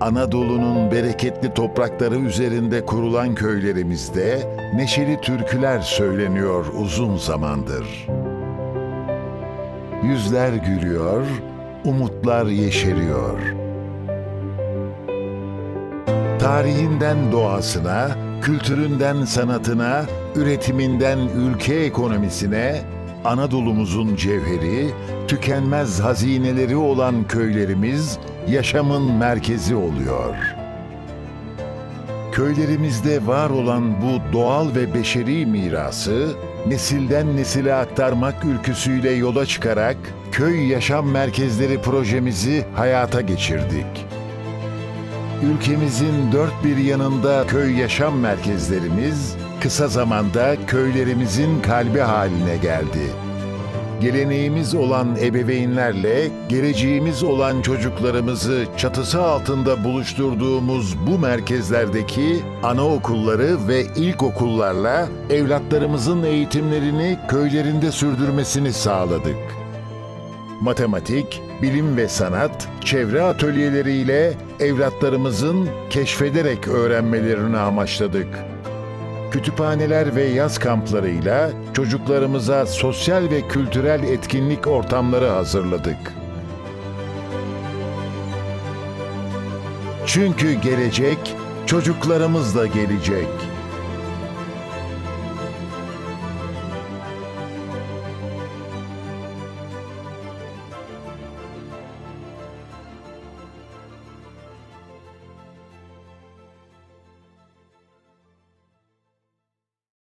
Anadolu'nun bereketli toprakları üzerinde kurulan köylerimizde neşeli türküler söyleniyor uzun zamandır. Yüzler gülüyor, umutlar yeşeriyor. Tarihinden doğasına, kültüründen sanatına, üretiminden ülke ekonomisine, Anadolu'muzun cevheri, tükenmez hazineleri olan köylerimiz yaşamın merkezi oluyor. Köylerimizde var olan bu doğal ve beşeri mirası nesilden nesile aktarmak ülküsüyle yola çıkarak köy yaşam merkezleri projemizi hayata geçirdik. Ülkemizin dört bir yanında köy yaşam merkezlerimiz kısa zamanda köylerimizin kalbi haline geldi. Geleneğimiz olan ebeveynlerle geleceğimiz olan çocuklarımızı çatısı altında buluşturduğumuz bu merkezlerdeki anaokulları ve ilkokullarla evlatlarımızın eğitimlerini köylerinde sürdürmesini sağladık matematik, bilim ve sanat, çevre atölyeleriyle evlatlarımızın keşfederek öğrenmelerini amaçladık. Kütüphaneler ve yaz kamplarıyla çocuklarımıza sosyal ve kültürel etkinlik ortamları hazırladık. Çünkü gelecek çocuklarımızla gelecek.